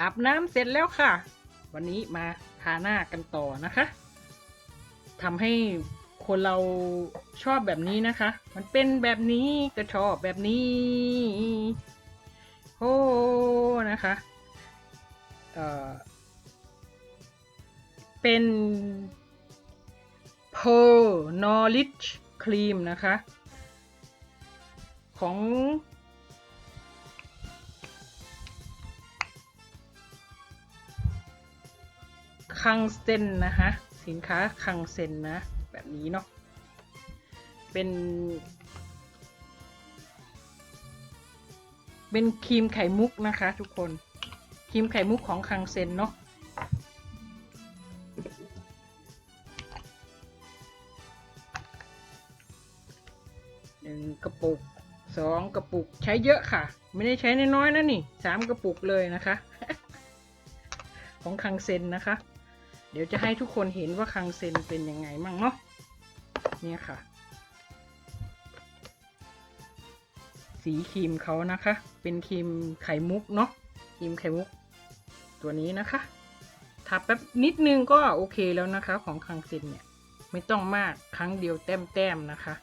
อาบน้ำเสร็จแล้วค่ะ วันนี้มาทาหน้ากันต่อนะคะทำให้คนเราชอบแบบนี้นะคะ มันเป็นแบบนี้ก็ชอบแบบนี้โอ้นะคะเออเป็น Pearl Knowledge Cream นะคะ ของ คังเซนนะคะสินค้าคังเซนนะ แบบนี้เนาะเป็นเป็นครีมไข่มุกนะคะทุกคนครีมไข่มุกของคังเซนเนาะหนึ่งกระปุกสองกระปุกใช้เยอะค่ะ ไม่ได้ใช้น้อยๆนะนี่สามกระปุกเลยนะคะ ของคังเซนนะคะ ดี๋ยวจะให้ทุกคนเห็นว่าคังเซนเป็นยังไงมั่งเนาะเนี่ยค่ะ สีครีมเขานะคะ เป็นครีมไข่มุกเนาะครีมไข่มุก ตัวนี้นะคะทาแป๊บนิดนึงก็โอเคแล้วนะคะ ของคังเซนเนี่ย ไม่ต้องมากครั้งเดียวแต้มๆนะคะ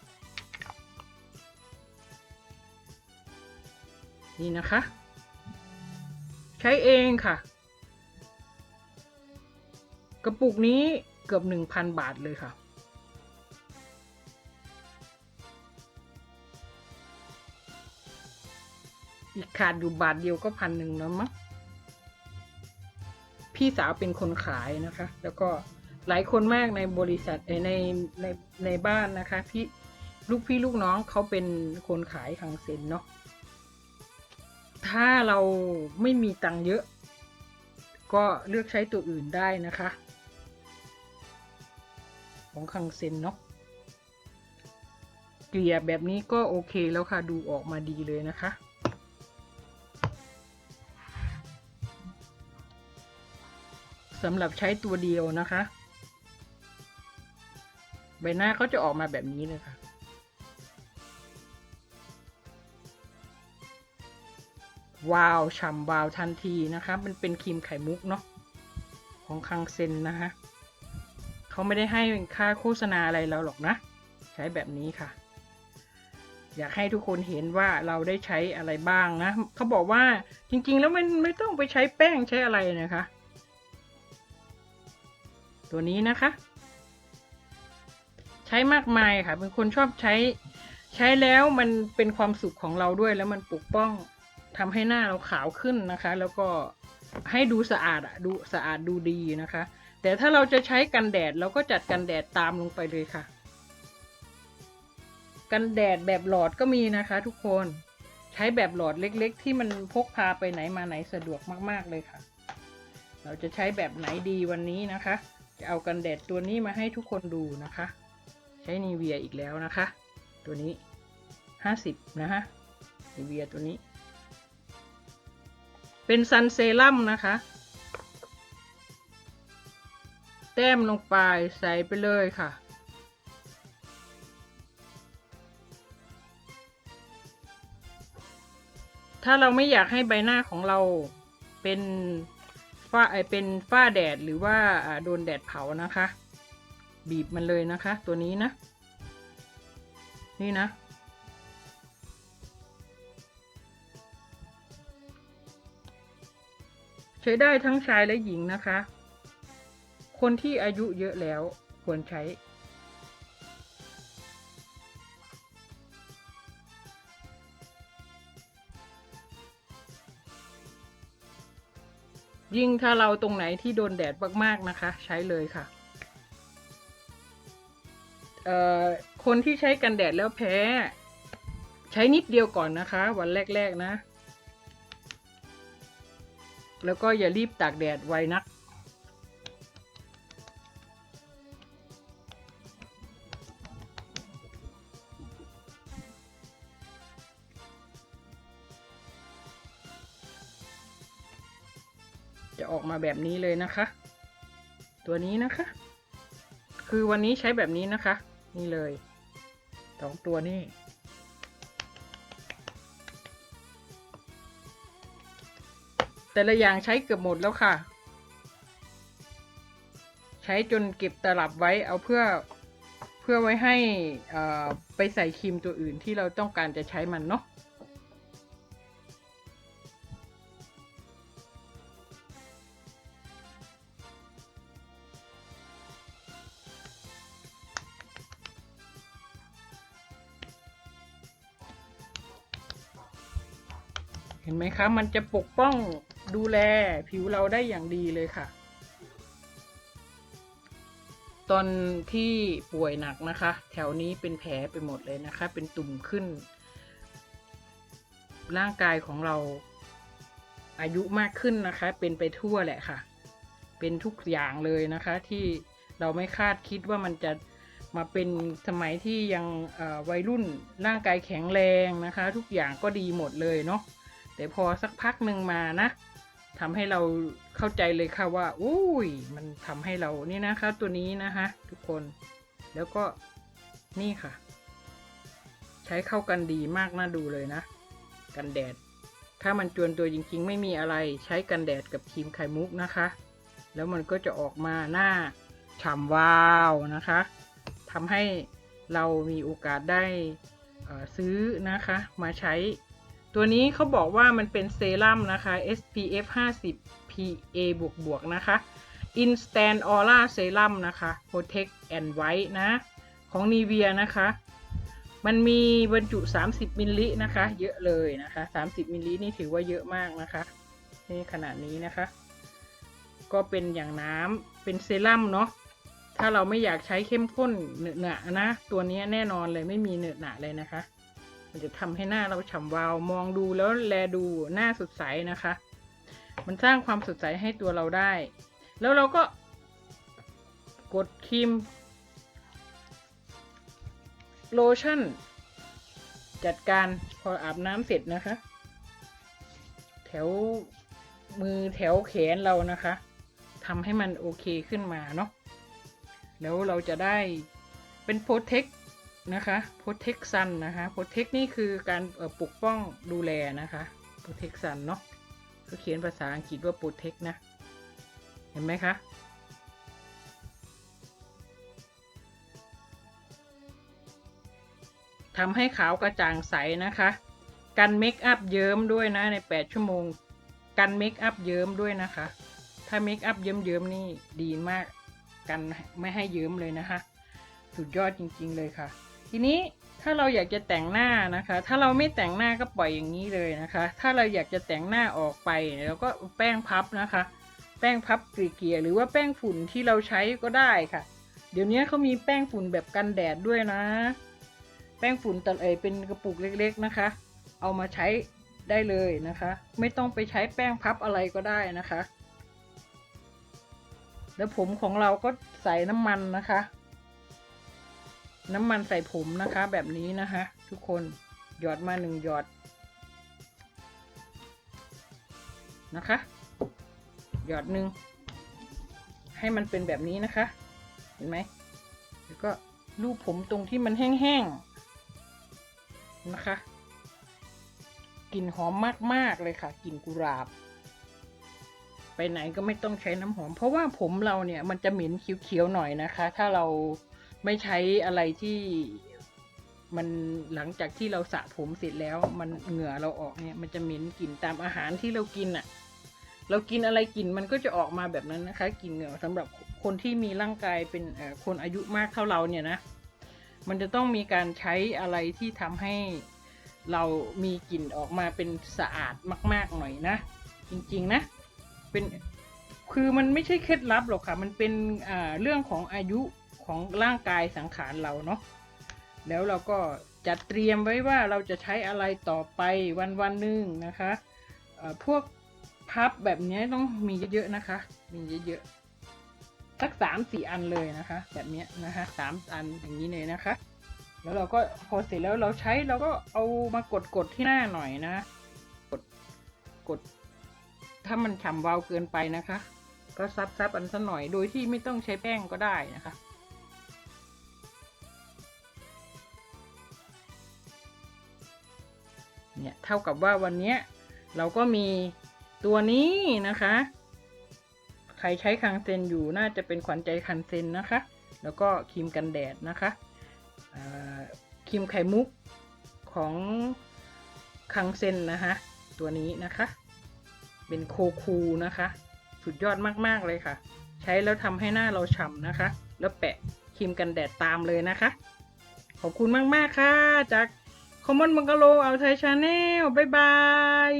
นี่นะคะ ใช้เองค่ะ กระปุกนี้เกือบหนึ่งพันบาทเลยค่ะอีกขาดอยู่บาทเดียวก็พันหนึ่งแล้วมั้งพี่สาวเป็นคนขายนะคะ แล้วก็หลายคนมากในบริษัทในในในบ้านนะคะพี่ลูกพี่ลูกน้องเขาเป็นคนขายคังเซ็นเนาะถ้าเราไม่มีตังค์เยอะ ก็เลือกใช้ตัวอื่นได้นะคะ ของคังเซนเนาะเกลี่ยแบบนี้ก็โอเคแล้วค่ะดูออกมาดีเลยนะคะ สำหรับใช้ตัวเดียวนะคะ ใบหน้าเขาจะออกมาแบบนี้เลยค่ะวาวฉ่ำวาวทันทีนะคะ มันเป็นครีมไข่มุกเนาะของคังเซนนะคะ เขาไม่ได้ให้ค่าโฆษณาอะไรเราหรอกนะ ใช้แบบนี้ค่ะ อยากให้ทุกคนเห็นว่าเราได้ใช้อะไรบ้างนะเขาบอกว่าจริง ๆ แล้วมันไม่ต้องไปใช้แป้งใช้อะไรนะคะ ตัวนี้นะคะ ใช้มากมายค่ะ เป็นคนชอบใช้ใช้แล้วมันเป็นความสุขของเราด้วยแล้วมันปกป้องทำให้หน้าเราขาวขึ้นนะคะ แล้วก็ให้ดูสะอาดอะดูสะอาดดูดีนะคะ แต่ถ้าเราจะใช้กันแดดเราก็จัดกันแดดตามลงไปเลยค่ะ กันแดดแบบหลอดก็มีนะคะ ทุกคนใช้แบบหลอดเล็ก ๆ ที่มันพกพาไปไหนมาไหนสะดวกมาก ๆเลยค่ะ เราจะใช้แบบไหนดีวันนี้นะคะ จะเอากันแดดตัวนี้มาให้ทุกคนดูนะคะ ใช้นีเวียอีกแล้วนะคะ ตัวนี้ห้าสิบนะคะนีเวียตัวนี้ เป็นซันเซรั่มนะคะ แต้มลงไปใส่ไปเลยค่ะ ถ้าเราไม่อยากให้ใบหน้าของเราเป็นฝ้าไอเป็นฝ้าแดดหรือว่าอ่าโดนแดดเผานะคะ บีบมันเลยนะคะ ตัวนี้นะ นี่นะใช้ได้ทั้งชายและหญิงนะคะ คนที่อายุเยอะแล้วควรใช้ ยิ่งถ้าเราตรงไหนที่โดนแดดมากๆนะคะ ใช้เลยค่ะคนที่ใช้กันแดดแล้วแพ้ ใช้นิดเดียวก่อนนะคะ วันแรก ๆ นะ แล้วก็อย่ารีบตากแดดไวนัก จะออกมาแบบนี้เลยนะคะ ตัวนี้นะคะ คือวันนี้ใช้แบบนี้นะคะ นี่เลยสองตัวนี่ฟแต่ละอย่างใช้เกือบหมดแล้วค่ะ ใช้จนเก็บตลับไว้เอาเพื่อเพื่อไว้ให้ไปใส่ครีมตัวอื่นที่เราต้องการจะใช้มันเนาะ เห็นไหมคะ มันจะปกป้องดูแลผิวเราได้อย่างดีเลยค่ะ ตอนที่ป่วยหนักนะคะ แถวนี้เป็นแผลไปหมดเลยนะคะ เป็นตุ่มขึ้น ร่างกายของเราอายุมากขึ้นนะคะ เป็นไปทั่วแหละค่ะ เป็นทุกอย่างเลยนะคะ ที่เราไม่คาดคิดว่ามันจะมาเป็นสมัยที่ยังวัยรุ่นร่างกายแข็งแรงนะคะ ทุกอย่างก็ดีหมดเลยเนาะ แต่พอสักพักหนึ่งมานะทำให้เราเข้าใจเลยค่ะว่าอุ้ยมันทำให้เรานี่นะคะตัวนี้นะคะทุกคน แล้วก็นี่ค่ะ ใช้เข้ากันดีมากน่าดูเลยนะ กันแดด ถ้ามันจวนตัวจริง ๆ ไม่มีอะไรใช้กันแดดกับครีมไข่มุกนะคะ แล้วมันก็จะออกมาหน้าฉ่ำวาวนะคะทำให้เรามีโอกาสได้ซื้อนะคะมาใช้ ตัวนี้เขาบอกว่ามันเป็นเซรั่มนะคะ SPF 50 PA บวกบวกนะคะ Instant Aura Serum นะคะ Protect and White นะ ของ Nivea นะคะ มันมีบรรจุ 30 มิลลินะคะ เยอะเลยนะคะ 30 มิลลินี่ถือว่าเยอะมากนะคะ นี่ขนาดนี้นะคะ ก็เป็นอย่างน้ำเป็นเซรั่มเนาะ ถ้าเราไม่อยากใช้เข้มข้นเหนอะนะนะตัวนี้แน่นอนเลยไม่มีเหนอะหนะเลยนะคะ มันจะทำให้หน้าเราฉ่ำวาว มองดูแล้วแลดูหน้าสดใสนะคะ มันสร้างความสดใสให้ตัวเราได้ แล้วเราก็กดครีมโลชั่น จัดการพออาบน้ำเสร็จนะคะ แถวมือแถวแขนเรานะคะทำให้มันโอเคขึ้นมาเนาะแล้วเราจะได้เป็นโปรเทค นะคะโปรเทคซันนะคะโปรเทคนี่คือการปกป้องดูแลนะคะโปรเทคซันเนาะก็เขียนภาษาอังกฤษว่าโปรเทคนะ เห็นไหมคะทำให้ขาวกระจ่างใสนะคะ กันเมคอัพเยิ้มด้วยนะใน 8 ชั่วโมง กันเมคอัพเยิ้มด้วยนะคะ ถ้าเมคอัพเยิ้มๆนี่ดีมาก กันไม่ให้เยิ้มเลยนะคะ สุดยอดจริงๆเลยค่ะ ทีนี้ถ้าเราอยากจะแต่งหน้านะคะ ถ้าเราไม่แต่งหน้าก็ปล่อยอย่างนี้เลยนะคะ ถ้าเราอยากจะแต่งหน้าออกไปเราก็แป้งพับนะคะ แป้งพับเกลี่ยหรือว่าแป้งฝุ่นที่เราใช้ก็ได้ค่ะ เดี๋ยวนี้เขามีแป้งฝุ่นแบบกันแดดด้วยนะ แป้งฝุ่นตะเอยเป็นกระปุกเล็กๆนะคะ เอามาใช้ได้เลยนะคะ ไม่ต้องไปใช้แป้งพับอะไรก็ได้นะคะ แล้วผมของเราก็ใส่น้ำมันนะคะ น้ำมันใส่ผมนะคะ แบบนี้นะคะ ทุกคนหยอดมาหนึ่งหยอดนะคะ หยอดหนึ่งให้มันเป็นแบบนี้นะคะ เห็นไหมแล้วก็ลูบผมตรงที่มันแห้งๆนะคะกลิ่นหอมมากๆเลยค่ะกลิ่นกุหลาบ ไปไหนก็ไม่ต้องใช้น้ำหอม เพราะว่าผมเราเนี่ยมันจะเหม็นเขียวๆหน่อยนะคะ ถ้าเรา ไม่ใช้อะไรที่มันหลังจากที่เราสระผมเสร็จแล้ว มันเหงื่อเราออกเนี่ย มันจะเหม็นกลิ่นตามอาหารที่เรากินอะ่ะ เรากินอะไรกลิ่นมันก็จะออกมาแบบนั้นนะคะกลิ่นเหงื่อสำหรับคนที่มีร่างกายเป็นคนอายุมากเท่าเราเนี่ยนะมันจะต้องมีการใช้อะไรที่ทำให้เรามีกลิ่นออกมาเป็นสะอาดมาก ๆหน่อยนะ จริงๆนะเป็นคือมันไม่ใช่เคล็ดลับหรอกค่ะ มันเป็นเรื่องของอายุ ของร่างกายสังขารเราเนาะแล้วเราก็จัดเตรียมไว้ว่าเราจะใช้อะไรต่อไปวันวันหนึ่งนะคะพวกพับแบบนี้ต้องมีเยอะๆนะคะ มีเยอะๆสักสามสี่อันเลยนะคะ แบบนี้นะคะสามอันอย่างนี้เลยนะคะ แล้วเราก็พอเสร็จแล้วเราใช้เราก็เอามากดกดๆที่หน้าหน่อยนะ กดกด ถ้ามันฉ่ำวาวเกินไปนะคะ ก็ซับซับอันสักหน่อยโดยที่ไม่ต้องใช้แป้งก็ได้นะคะ เนี่ยเท่ากับว่าวันนี้เราก็มีตัวนี้นะคะ ใครใช้คังเซนอยู่น่าจะเป็นขวัญใจคันเซนนะคะ แล้วก็ครีมกันแดดนะคะครีมไข่มุกของคังเซนนะคะ ตัวนี้นะคะ เป็นโคคูนะคะ สุดยอดมากๆเลยค่ะ ใช้แล้วทำให้หน้าเราฉ่ำนะคะ แล้วแปะครีมกันแดดตามเลยนะคะ ขอบคุณมาก ๆ ค่ะจาก คอมมอนบังกะโลเอาไทยชาแนลบ๊ายบาย